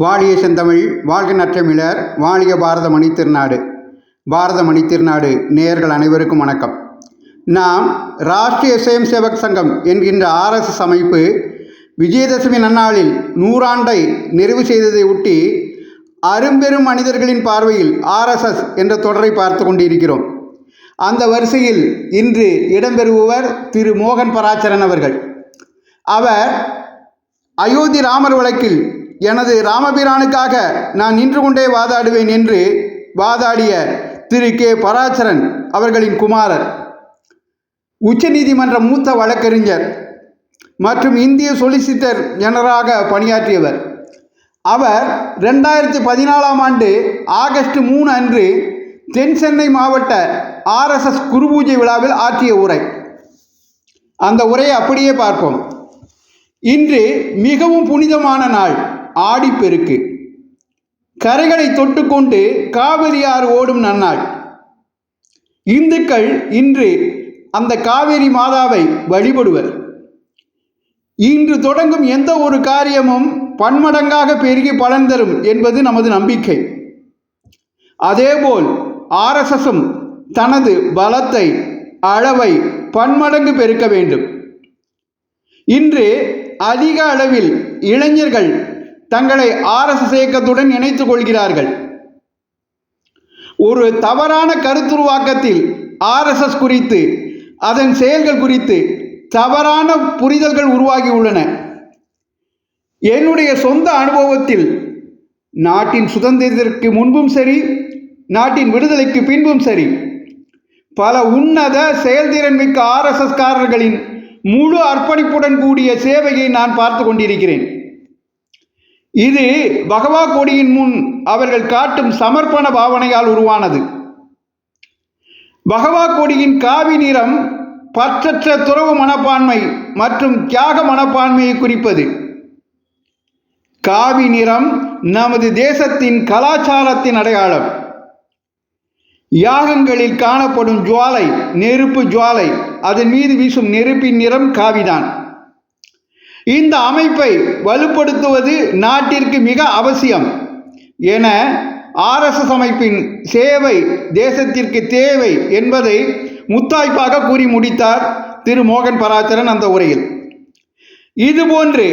வாழிய செந்தமிழ் வாழ்க நற்றமிழர் வாழிய பாரத மணி திருநாடு. பாரத மணி திருநாடு நேயர்கள் அனைவருக்கும் வணக்கம். நாம் ராஷ்டிரிய சுயம் சேவக் சங்கம் என்கின்ற ஆர்எஸ்எஸ் அமைப்பு விஜயதசமி நன்னாளில் நூறாண்டை நிறைவு செய்ததை ஒட்டி அரும்பெரும் மனிதர்களின் பார்வையில் ஆர்எஸ்எஸ் என்ற தொடரை பார்த்து கொண்டிருக்கிறோம். அந்த வரிசையில் இன்று இடம்பெறுபவர் திரு மோகன் பராச்சரன் அவர்கள். அவர் அயோத்தி ராமர் வழக்கில் எனது ராமபிரானுக்காக நான் நின்று கொண்டே வாதாடுவேன் என்று வாதாடிய திரு கே. பராசரன் அவர்களின் குமாரர் உச்சநீதிமன்ற மூத்த வழக்கறிஞர் மற்றும் இந்திய சொலிசிட்டர் ஜெனரலாக பணியாற்றியவர். அவர் ரெண்டாயிரத்தி பதினாலாம் ஆண்டு ஆகஸ்ட் மூணு அன்று தென் சென்னை மாவட்ட ஆர்எஸ்எஸ் குருபூஜை விழாவில் ஆற்றிய உரை. அந்த உரையை அப்படியே பார்ப்போம். இன்று மிகவும் புனிதமான நாள். ஆடிப்பெருக்கு. கரைகளை தொட்டுக்கொண்டு காவிரியார் ஓடும் நன்னாள். இந்துக்கள் இன்று அந்த காவேரி மாதாவை வழிபடுவர். இன்று தொடங்கும் எந்த ஒரு காரியமும் பன்மடங்காக பெருகி பலன் தரும் என்பது நமது நம்பிக்கை. அதேபோல் ஆர்எஸ்எஸும் தனது பலத்தை அளவை பன்மடங்கு பெருக்க வேண்டும். இன்று அதிக அளவில் இளைஞர்கள் தங்களை ஆர்எஸ்எஸ் இயக்கத்துடன் இணைத்துக் கொள்கிறார்கள். ஒரு தவறான கருத்துருவாக்கத்தில் ஆர்எஸ்எஸ் குறித்து அதன் செயல்கள் குறித்து தவறான புரிதல்கள் உருவாகியுள்ளன என்னுடைய சொந்த அனுபவத்தில் நாட்டின் சுதந்திரத்திற்கு முன்பும் சரி நாட்டின் விடுதலைக்கு பின்பும் சரி பல உன்னத செயல்திறன் மிக்க ஆர்எஸ்எஸ்காரர்களின் முழு அர்ப்பணிப்புடன் கூடிய சேவையை நான் பார்த்து கொண்டிருக்கிறேன். இது பகவா கொடியின் முன் அவர்கள் காட்டும் சமர்ப்பண பாவனையால் உருவானது. பகவா கொடியின் காவி நிறம் பற்றற்ற துறவு மனப்பான்மை மற்றும் தியாக மனப்பான்மையை குறிப்பது. காவி நிறம் நமது தேசத்தின் கலாச்சாரத்தின் அடையாளம். யாகங்களில் காணப்படும் ஜுவாலை நெருப்பு ஜுவாலை அதன் மீது வீசும் நெருப்பின் நிறம் காவிதான். இந்த அமைப்பை வலுப்படுத்துவது நாட்டிற்கு மிக அவசியம். என ஆர்எஸ்எஸ் அமைப்பின் சேவை தேசத்திற்கு தேவை என்பதை முத்தாய்ப்பாக கூறி முடித்தார் திரு மோகன் பராச்சரன் அந்த உரையில். இதுபோன்று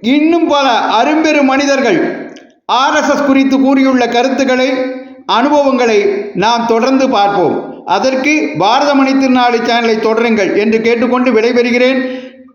இன்னும் பல அரும்பெரும் மனிதர்கள் ஆர்எஸ்எஸ் குறித்து கூறியுள்ள கருத்துக்களை அனுபவங்களை நாம் தொடர்ந்து பார்ப்போம். அதற்கு பாரதமணி திருநாளை சேனலை தொடருங்கள் என்று கேட்டுக்கொண்டு விடைபெறுகிறேன்.